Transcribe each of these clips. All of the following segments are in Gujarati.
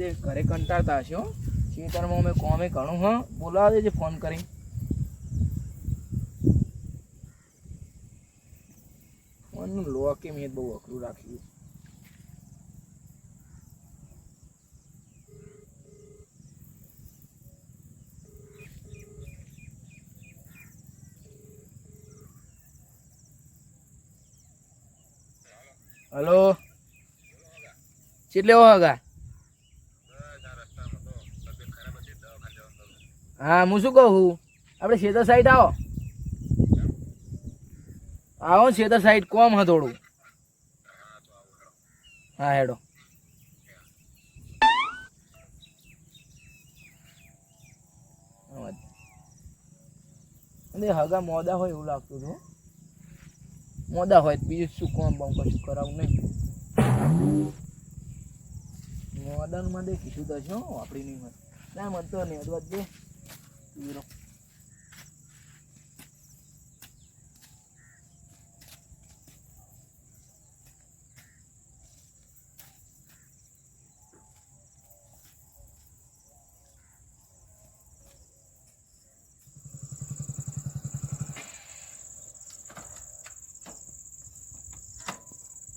બધે ઘરે કંટાળતા હશે ખેતરમાં અમે કોમે ઘણું, હા? બોલાવે છે ફોન કરી ફોનનું લોકે મેં બહુ અઘરું રાખ્યું હલો? કેટલે વાગા હા, હું શું કહું? આપણે શેતર સાઈડ આવો. આવો શેતર સાઈડ કોમ હા થોડું હા, હેડો. હગા મોદા હોય એવું લાગતું હતું મોદા હોય બીજું શું કોમ બમ કશું કરાવું નહીં. મોદાનું માં દેખીશું તો શું આપણી નહીં મળે ના, મન નહીં અદવાદ દે. હીરો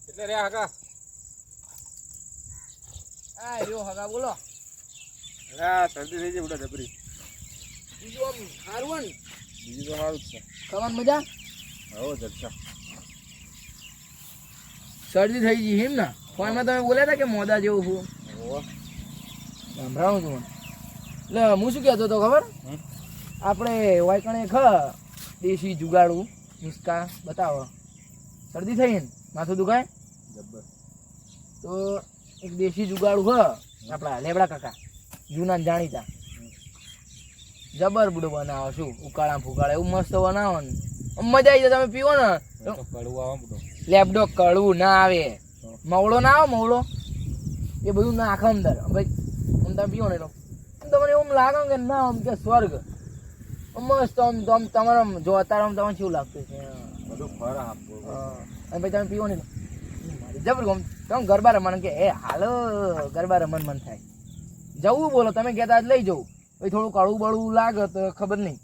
એટલે રે હગા આ રહ્યો હગા બોલો અરે શરદી થઈ જાય ઉડા જબરી બીજું આમ સારું ને? બીજું તો સારું જ છે. ખાવાની મજા? હો જલસા. શરદી થઈ ગઈ હિમ ને? ફોનમાં તમે બોલ્યા હતા કે મોદા જેવું છું. સંભળાવું છું એટલે હું શું કહેતો હતો ખબર? આપણે વાયકણે ખ દેશી જુગાડું મિસકા બતાવો. શરદી થઈ ને? માથું દુખાય? જબ્બર. તો એક દેશી જુગાડું હ આપણા લેબડા કાકા. જૂના જાણીતા. જબર બુડો બનાવો શું ઉકાળા ફુકાળા એવું મસ્ત બનાવો ને મજા આવી જાય તમે પીવો ને. કડવું આવે બધું કડવું ના આવે. મવડો ના આવે મવડો? એ બધું નાખે અંદર. ભાઈ તમે પીવો ને તમને એવું લાગે કે ના આમ કે સ્વર્ગ. મસ્ત આમ તો આમ તમારે જો અત્યારે આમ તમને શું લાગતું? છે બધું ફર આપવું અને ભાઈ તમે પીવો ને જબર ગમ તમે ગરબા રમવાનું કે એ હાલો ગરબા રમણ મન થાય. જવું બોલો તમે કહેતા લઈ જવું. પછી થોડું કડવું બળવું લાગે તો ખબર નહીં.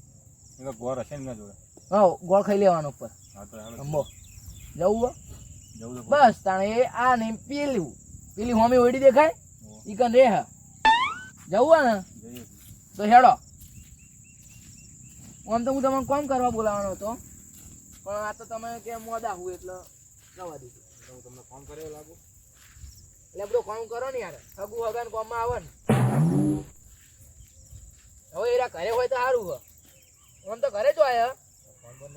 એટલે ગોર હશે ને જોડે. હા ગોળ ખાઈ લેવાનો ઉપર. અંબો જવું જવું બસ તાણે એ આ ને પેલું પેલી હોમી ઓડી દેખાય? ઈ કન રે હા. જવું ને? તો હેડો. આમ તો હું તમને કોમ કરવા બોલાવવાનો હતો. પણ આ તો તમે કે મોદા હું એટલે જવા દીધું. હું તમને ફોન કર્યો લાગુ? એટલે બધું કોમ કરો ને યાર. હગુ હગાન કોમમાં આવે ને. ઘરે હોય આમ તો ઘરે જ હોય ફોન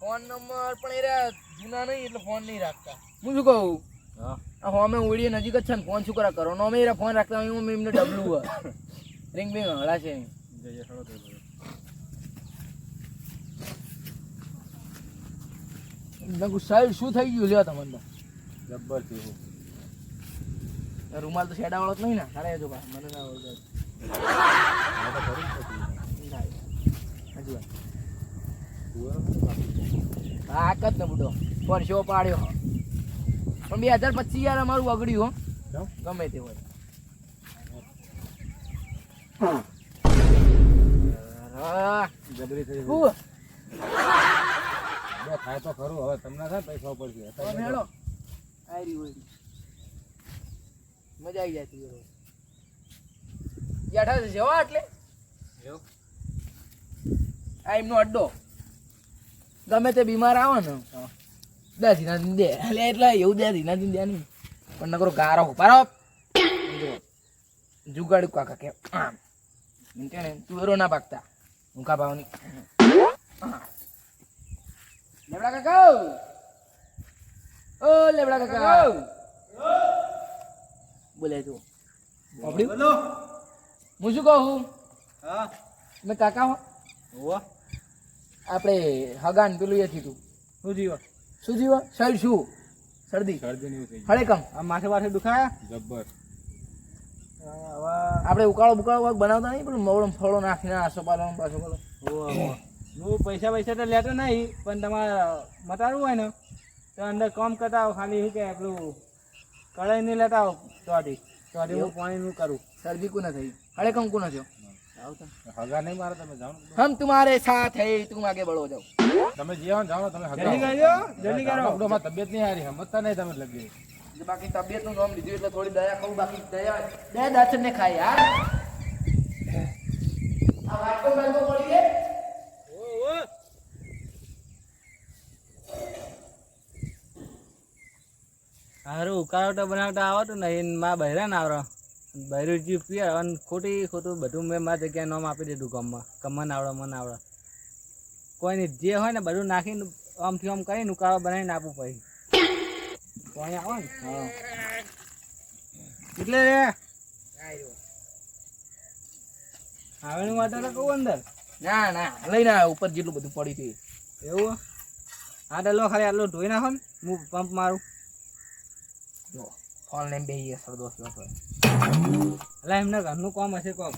ફોન નંબર પણ એરા જૂના નહીં એટલે ફોન નહીં રાખતા. હું શું કહું? હા. હોમે ઉડીએ નજીક જ છે ને ફોન શું કરા કરો? નો એ ફોન રાખતા હોય હું એમને ડબલું હોય. રિંગ બિંગ હળા છે. સાઈડ શું થઈ ગયું લ્યો તમને? જબ્બર તો રૂમાલ તો શેડા વાળો જ નહીં ને સારા જો મને ના આવડે. હા જ ને બુડો? પરસો પાડ્યો. પણ બે હજાર પચીસ યાર અમારું બગડ્યું હો. ગમે તે હોય. થાય તો ખરું. હવે તમને થાય પૈસા હવે મેળો. આયરી હોય. મજા આવી જાય તું. જવા એટલે? આ એમનો અડ્ડો. ગમે તે બીમાર આવે ને. દસ દિના દે. એટલે એટલે એવું દે દિના દિન દે નહીં. પણ નકરો ગારો પારો. જુગાડ કાકા કે આમ. ને તું એરો ના પાકતા ઊંકા ભાવની લેબડા કાકા ઓ. લેબડા કાકા. બોલે તું. બોલો. હું શું કહું હા. મેં કાકા હો? હોવા. આપણે હગાન પેલું એ થયું શું જીવો શું જીવો શરીર શું? શરદી. શરદી હળે કમ આ માથે માથે દુખાયા? જબ્બર. આપણે ઉકાળો બુકાળો બનાવતા નહીં પેલું મવડો ફળો નાખીને આસો પાલો પાછો પાલો. હું પૈસા પૈસા તો લેતો નહીં પણ તમારે મતાડવું હોય ને તો અંદર કામ કરતા આવો ખાલી શું કે પેલું કળાઈ નહીં લેતા આવો તો આજે હું પાણીનું કરું. શરદી કોને થઈ? હળે કમ કોને થયો? હગા નહીં મારે તમે જાઓ ને. હમ तुम्हारे साथ है तुम आगे बढ़ो जाओ તમે જે આવો ને જાઓ ને તમે જલ્દી હગા કરજો જલ્દી કરો આપણો માં તબિયત નહીં હારી સમજતા નહીં તમે લગી જો બાકી તબિયત નું નામ લીધું એટલે થોડી દયા કહું બાકી દયા બે દાચન ને ખાય યાર આ વાટકો ગરબો પડી ગયે હારું ઉકાળોટા બનાવતા આવડતું ને એને માં બહેરા ને આવડો બહેરું જીવ પીએ અને ખોટી ખોટું બધું મેં મારા જગ્યાએ નામ આપી દીધું ગામમાં કમન મને આવડે મન આવડે. કોઈને જે હોય ને બધું નાખીને આમથી આમ કરીને ઉકાળો બનાવીને આપવું પછી. કોઈ આવે ને. હા. એટલે રે. આવેનું વાટર તો કહું અંદર. ના ના લઈ ના ઉપર જેટલું બધું પડી છે. એવું? હા તો લો ખાલી આટલું ધોઈ નાખો ને. હું પંપ મારું. જો બે બેહીએ દોસ્ત લો એટલે એમને ઘરનું કોમ હશે કોમ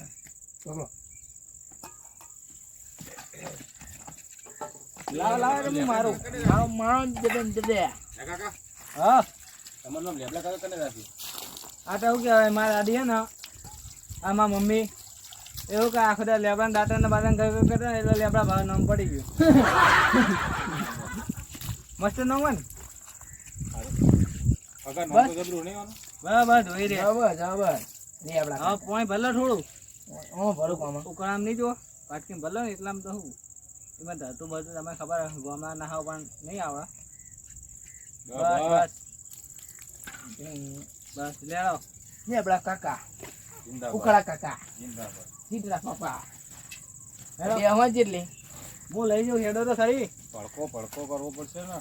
બોલો. લાવ લાવ હું મારું. મારો મારો જબે જબે કાકા. હા? તમારું નામ લેબલા કાકા કને રાખ્યું આ તો કહેવાય મારા દાદી હે ને આમાં મમ્મી. એવું કે આખો દા લેબડા દાંતા ને બાદા ઘર કરતા એટલે લેબડા ભાવ નામ પડી ગયું. મસ્ત નામ હોય ને? કાકા. ઉકળા કાકા. જિંદાબાદ. પપ્પા. હેલો. જેટલી હું લઈ જાઉં હેડો તો ખરી પડકો પડકો કરવો પડશે ને.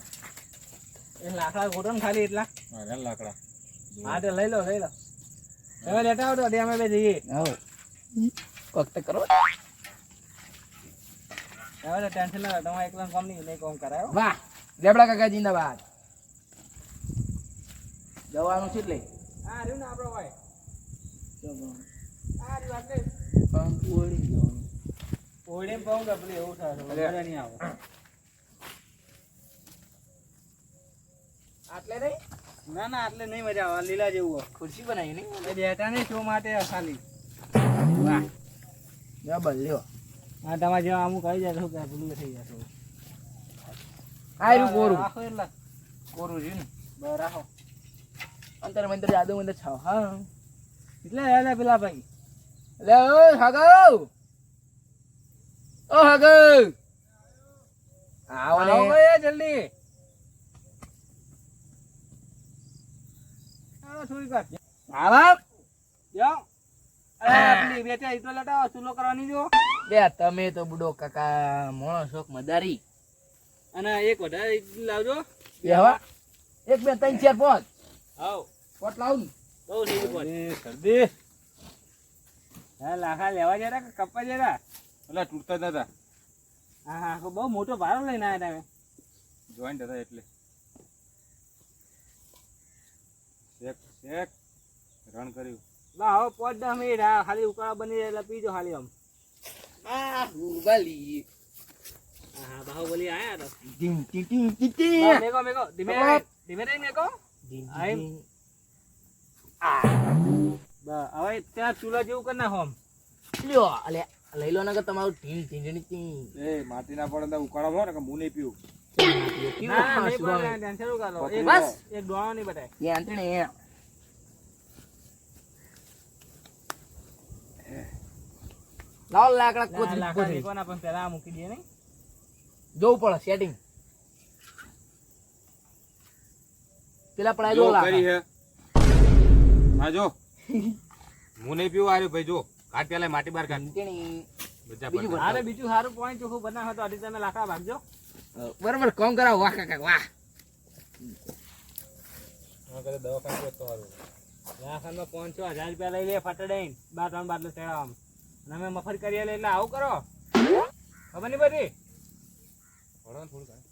લાકડા ગોટો ને ખાલી એટલા? લાકડા. હા તો લઈ લો લઈ લો. તમે લેતા આવો તો અમે બે જઈએ. હવ કરો. હવે તો ટેન્શન ના તમારે એકલા કામ નહીં નહીં કામ કરાયો વાહ લેબડા કાકા જિંદાબાદ. જવાનું છે એટલે? હા રહ્યું ને આપણો ભાઈ. હા રહ્યું પણ ઓળી જવાનું. ઓળે પાઉં કે એવું થાય મજા નહીં આવે. આટલે નહીં? ના ના આટલે નહીં મજા આવે લીલા જેવું ખુરશી બનાવી નહીં? બેઠા નહીં શો માટે ખાલી વાહ. જબર લ્યો. હા તમારે જેવા અમુક આવી જાય તો કે ભૂલું થઈ જશે આયરું કોરું? રાખો એટલે. કોરું છે ને? બરાબર રાખો અંતર મંતર જાદુ મંતર છાવ. હા. એટલે એટલે પેલા ભાઈ. એટલે ઓ હગો ઓ હગો આવો ને. જલ્દી. આવા જાઓ ચાર લટાવો ચૂલો કરવાની જો. બે તમે તો બુડો કાકા મોણો શોખ મદારી. અને એક વધારે લાવજો. બે હવા. એક બે ત્રણ ચાર પાંચ. આવ પોટ લાવ ને. બહુ નીચું પડ એ હા લાખા લેવા જતા કે કપા જતા? એટલે તૂટતા નતા. હા હા બહુ મોટો ભારો લઈને આવ્યા તમે. જોઈન્ટ હતા એટલે. શેક શેક રણ કર્યું. ના હવે પોચ દસ મિનિટ હા ખાલી ઉકાળા બની જાય એટલે પીજો ખાલી આમ. આ હુરવાલી હા બાહુબલી આયા તો. ટીમ ટીંગ ટીંગ ટીંગ બસ, મેકો મેકો. ધીમે ધીમે રહી મેકો. ટીંગ આ. હવે ત્યાં ચૂલા જેવું કરી નાખો આમ. લ્યો અલે લઈ લો ને કે તમારું ટીમ ટીંગ ટીંગ એ માટી ના પડે ઉકાળા હોય ને કે હું નહીં પીવું. ના ના નહીં પડે ટેન્શન કરો બસ. એક ડોળો નહીં બતાય એ આંટણે એ લાવ લાકડા કોથળી કોથળી. કોના પણ પહેલા આ મૂકી દે નહીં. જોવું પડે સેટિંગ પેલા પડાય જો લાકડા. કરી હે. હા જો. હું નહીં પીવું આર્યો ભાઈ જો. કાટ પેલા માટી બાર કાઢ. ટીણી. બીજું અરે બીજું સારું પાણી ચોખ્ખું બનાવ તો અઢી તમે લાકડા ભાગજો. બરાબર કોમ કરાવો. વાહ કાકા વાહ. દવાખાને પાંચસો હજાર રૂપિયા લઈ લે ફટડે બાર ત્રણ બાટલો ચડાવવામાં અને અમે મફત કરીએ એટલે આવું કરો. ખબર નહીં બધી પડો થોડું કાંઈ.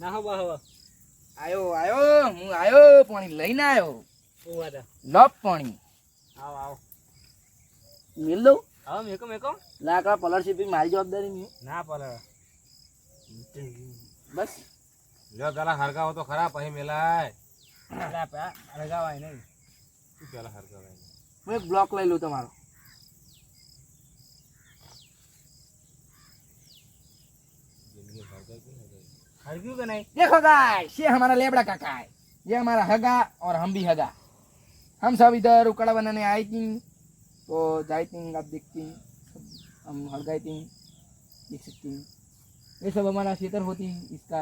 ના હો બા હવે આયો આયો હું આયો પાણી લઈને આયો. લપ પાણી. આવો આવો. મિલ દઉં? આવો મેકો મેકો લાકડા પલળશે પછી મારી જવાબદારી નહીં ના પલર બસ. લ્યો પેલા હરગાવો તો ખરા પછી મેલાય. હળગાવાય નહીં. તું પેલા હરગાવાય? હું એક બ્લોક લઈ લઉં તમારો જિંદગી હરગાય કે હરગાય હળગ્યું કે નહીં देखो गाइस ये हमारा लेबड़ा काका है ये हमारा हगा और हम भी हगा हम सब इधर उकड़ा बनाने आई थी तो जाई थी आप देखती हम हड़गाई थी देख सकती हैं। ये सब हमारा क्षेत्र होती इसका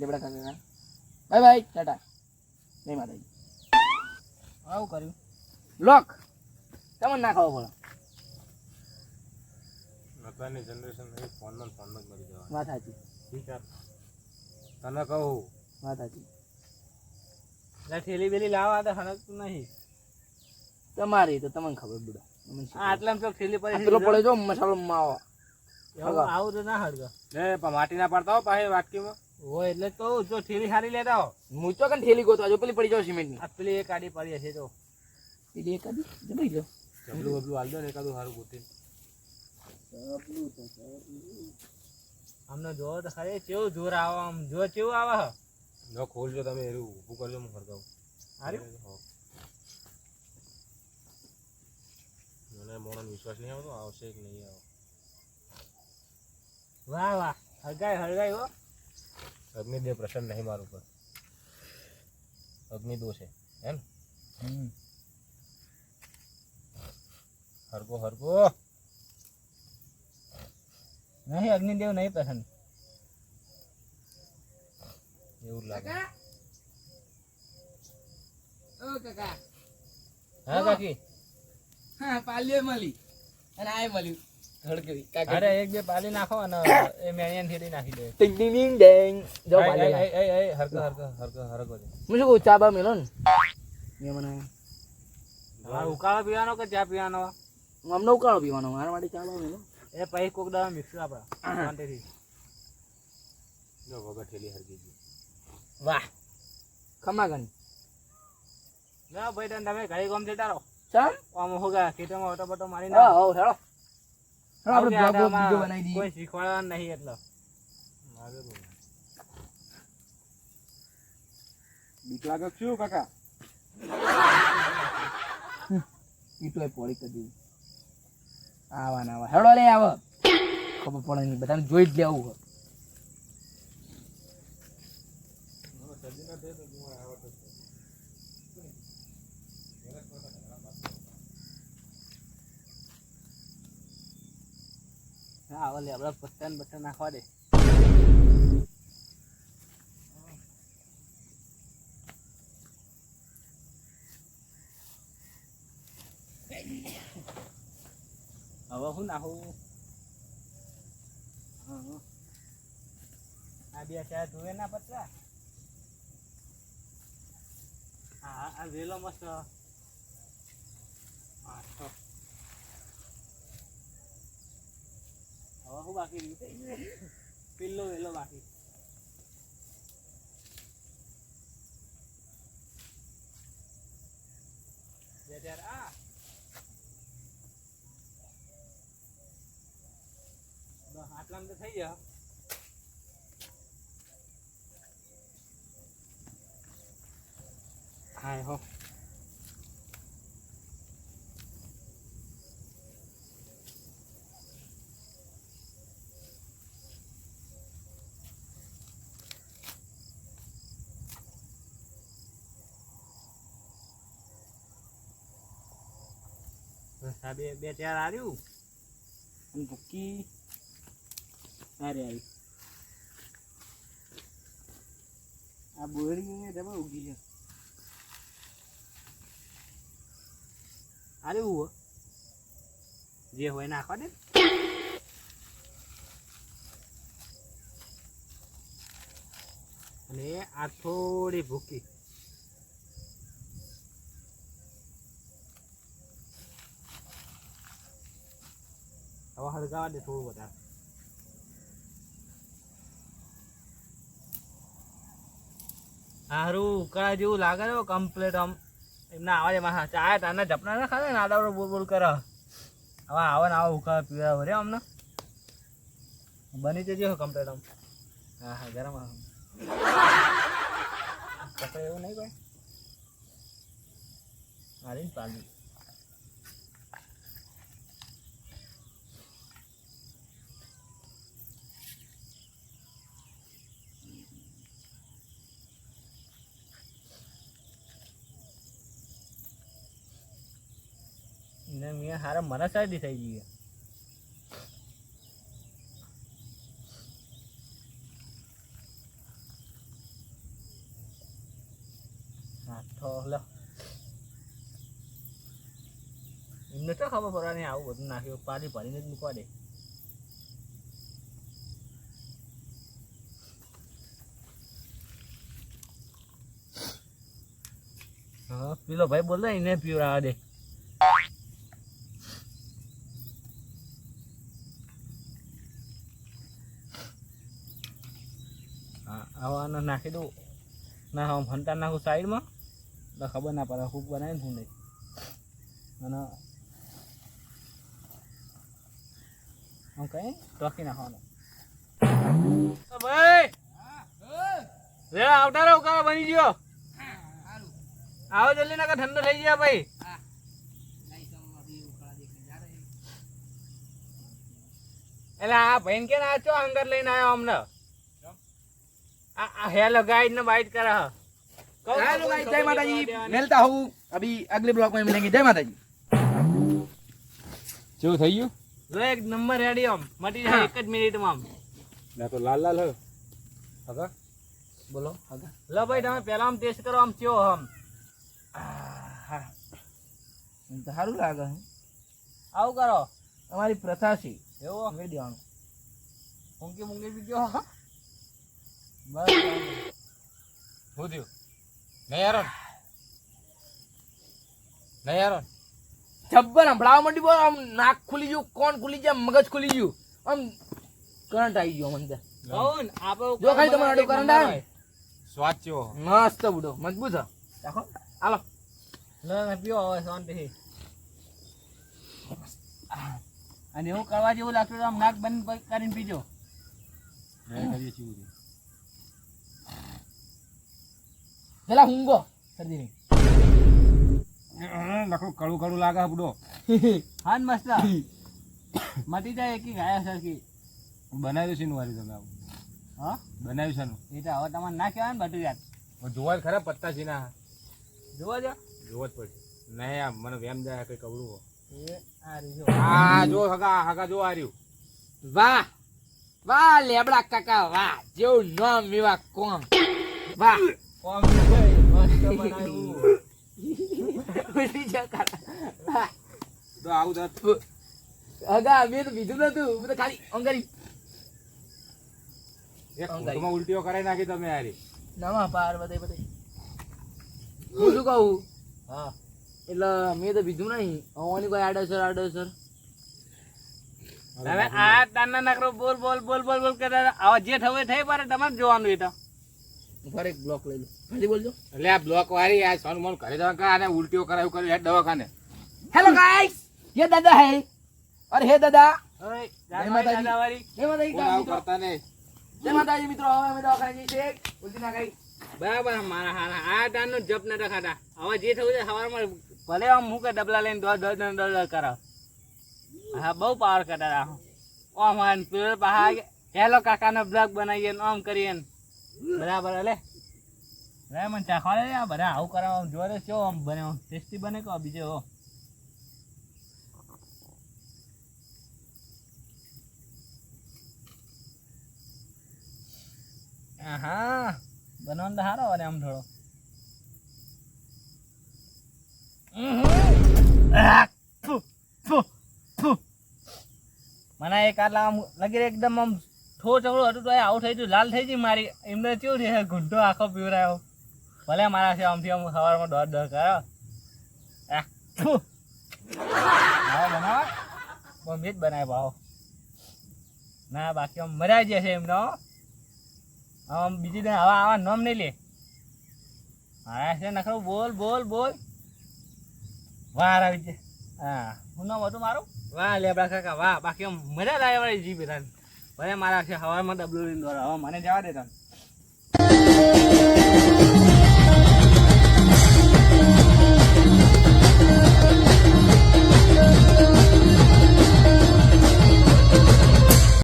लेबड़ा काका का बाय बाय टाटा नहीं माता जी આવું કર્યું लॉक તમને ના ખાવો પડે. અત્યારની જનરેશન ફોનમાં ફોનમાં જ મરી જવાનું. વાત સાચી. ઠીક છે. તને કહું વાત સાચી. એટલે ઠેલી બેલી લાવવા તો હળગતું નહીં. તમારી તો તમને ખબર બુડા આટલામાં તો ઠેલી પર પેલો પડે જો. મસાલો માવો. આવું તો ના હળગે. એ પણ માટી ના પાડતા હો પાસે વાટકીમાં. હોય એટલે તો કહું, જો ઠેલી સારી લેતા હો. હું તો કન ઠેલી ગોતવા? જો પેલી પડી જાવ સિમેન્ટની. આ પેલી એક આડી પડી હશે તો પેલી એક આડી? જમાઈ લો. જબલું બબલું હાલ દો ને એકાદું સારું ગોતી આમને જોવો તો ખરે કેવું જોર આવે આમ જો કેવું આવે ન ખોલજો તમે એરું ઊભું કરજો હું હાર્યું? મને મોણાનો વિશ્વાસ નહીં આવતો આવશે કે નહીં આવે. વાહ વાહ. હળગાય હળગાય હો. અગ્નિદેવ પ્રસન્ન નહીં મારું પર અગ્નિ દોષ છે એમ? હરગો હરગો. નહીં અગ્નિદેવ નહીં પસંદ એવું લાગે. ઓ કાકા. હા કાકી. હા પાલ્યો મળી. અને આ મળ્યું અરે એક બે પાલી નાખો અને એ મેણિયાને નાખી દે. ટિંગ ટિંગ ટિંગ ડેંગ જો એ, પાલ્યો એ, એ, એ, એ, હરગો હરગો હરગો હરગો હું શું કહું ચા બા મેલો ને? મેં મને ઉકાળો પીવાનો કે ચા પીવાનો? અમને ઉકાળો પીવાનો મારા માટે ચાલો એ પછી કોક દાવા મિક્સ આપડા શાંતિથી. જો વગર ઠેલી હરકી ગઈ વાહ. ખમા ગણી ના ભાઈ તને તમે ઘરે ગમ જતા રહો. ચાલ આમ હોગા ખેતરમાં ઓટો બટો મારી ના હો હેડો. આપણે બ્લોગ વિડિયો બનાવી દઈએ. કોઈ શીખવાડવાનું નહીં એટલે. મારે બોલ બીક લાગે શું કાકા? ઈટો એ પોળી કરી દીધી. આવા ના આવા. હેડો લે આવો. ખબર પડે નહીં, બધાને જોઈ જ લેવું હોય. હા હવે લે, આપણે પત્તા ને બત્તા નાખવા દે. હવે શું નાખું? હા. આ બે ચાર ધોવે ના પતરા હા આ વેલો મસ્ત. હા. હવે શું બાકી રહ્યું? પેલો વેલો બાકી બે ચાર આ આટલામાં તો થઈ ગયા. હાય હો. બે બે ચાર આવ્યું અને ભૂકી. સારી આવી આ બોરી ને ડબલ ઉગી છે. અરે હું જે હોય નાખવા દે. અને આ થોડી ભૂકી. હવે હળગાવા દે થોડું વધારે. હારું ઉકાળા જેવું લાગે છે કમ્પ્લેટ આમ. એમના આવાજ એમાં ચા તાના ઝપના ના ખાતા ને આડાવડો બોલ બોલ કરે. હવે આવે ને આવો ઉકાળા પીવા ભરે અમને બની જજો કમ્પ્લેટ આમ. હા હા, ગરમ આવે એવું નહીં કોઈ. હારી પાડી. મેં હારા મને શાદી થઈ ગઈ એમને તો ખબર પડવાની આવું બધું નાખ્યું પાણી ભરીને જ મૂકવા દે. હા, પેલો ભાઈ બોલે એને પીવડાવવા દે હા આવાનો નાખી દઉં. ના હું ફંટા નાખું સાઈડમાં. તો ખબર ના પડે હૂક બનાવીને હું નહીં. અને હું કઈ? ટોકી નાખવાનો. ભાઈ રે આવતા રહો, ઉકાળો બની ગયો. આવો જલ્દી નાખો ઠંડો થઈ ગયા ભાઈ. એટલે આ ભાઈ કે ના ચો અંગર લઈને આવ્યો અમને? આ આ હેલો ગાઈડ ને બાઈટ કરે હ કહું हेलो તો गाइस કોઈ जय माता जी देवानी। मिलता हूँ अभी अगले ब्लॉग में मिलेंगे जय माता जी કેવું થઈ ગયું લો એક નંબર રેડી આમ મટી જાય એક જ મિનિટમાં આમ ના તો લાલ લાલ હવે હા बोलो हाँ લો ભાઈ તમે પહેલા આમ ટેસ્ટ કરો આમ ચો આમ तो સારું લાગે છે આવું કરો અમારી પ્રથા છે એવું સમજી દેવાનું ઊંઘી મૂંઘી બી ગયો હા બસ શું થયું નહીં. યાર નહીં યાર જબ્બર સંભળાવા માંડી બોલ આમ નાક ખુલી ગયું કોણ ખુલી ગયું મગજ ખુલી ગયું. આમ કરંટ આવી ગયો મને જો ખાલી તમારો કરંટ આવે હોય. મસ્ત બુડો મજબૂત છે. રાખો. હાલો. લો ને પીવો હવે શાંતિથી. અને એવું કરવા જેવું લાગતું આમ નાક બંધ કરીને પીજો. કરીએ છીએ બધું. પેલા હુંગો શરદી નહીં. કડું કડું લાગે બુડો હા ને મસ્ત. મટી જાય એકી ગાયા સરખી. બનાવ્યું છે નું વારી તમે આવું? હા? બનાવ્યું છે ને? એ તો હવે તમારે ના કહેવાય ને બધું યાર જોવા જ ખરા પત્તા છે ના. જોવા જો જોવા જ પડશે. નહીં આ મને વેમ જાય કઈ કવડું આ જો. હગા હગા જો આ રહ્યું. વાહ. વાહ લેબડા કાકા વાહ. જેવું નામ એવા કોમ વાહ. કોમ ભાઈ મસ્ત બનાવ્યું ખુશી છે તો આવું તો અગા મેં તો પીધું નતું તો ખાલી અંગારી એક ઊંઘમાં ઉલટીઓ કરાઈ નાખી તમે નમા પાર્વતી પતિ હું શું કહું હા એટલે મેં તો બીજું નહીં આવવાની કોઈ આડેસર આડેસર હવે આ તાના નકરો બોલ બોલ બોલ બોલ બોલ કરે આવા જે થવે થઈ પારે તમારે જોવાનું એ તો ભરેક બ્લોક લઈ લો ખાલી બોલજો. એટલે આ બ્લોક વાળી આ સોનું મોન ઘરે દવા અને ઉલટીઓ કરાવ્યું કર્યું હેડ દવાખાને. હેલો ગાઈસ યે દાદા હે. અરે હે દાદા. જય માતાજી. જય માતાજી કરતા ને જય માતાજી મિત્રો. હવે અમે દવાખાને જઈએ છે ઉલટી ના ગઈ બરાબર મારા હારા. આ દાનનો જપ ન રખાતા. હવે જે થયું છે સવારમાં ભલે આમ હું કે ડબલા લઈને દોડ દોડ દોડ દોડ કરાવ. હા બહુ પાવર કરતા રાખો ઓમ હાન પેલો પહા હેલો કાકાનો બ્લોગ બનાવીએ ઓમ કરીએ બરાબર એટલે રે મને ચાખવા લે આ બધા આવું કરાવ આમ જોરે ચો આમ બને આમ ટેસ્ટી બને કો બીજો હો. હા બનવાનું તો સારો અને આમ થોડો. મને એક આટલા આમ લગી એકદમ આમ થો ચકડું હતું તો આવું થઈ ગયું. લાલ થઈ ગઈ મારી. એમને કેવું છે? ઘૂંટો આખો પીવરાયો ભલે મારા છે, આમથી આમ સવારમાં દોડ દોડ કરો. આવો બનાવો. બહુ મીઠ બનાવે ભાવ. ના, બાકી આમ મજા આવી છે એમનો. આમ બીજી દે હવે આવા નામ નહીં લે. હા છે, નખરું, બોલ બોલ બોલ. વાર આવી છે હા. હું નામ હતું મારું? વાહ લેબડા કાકા, વાહ. બાકી આમ મજા લાગે મારી જી બધા ભલે મારા છે હવામાં ડબલું લઈને દોરા હવે મને જવા દે તમે.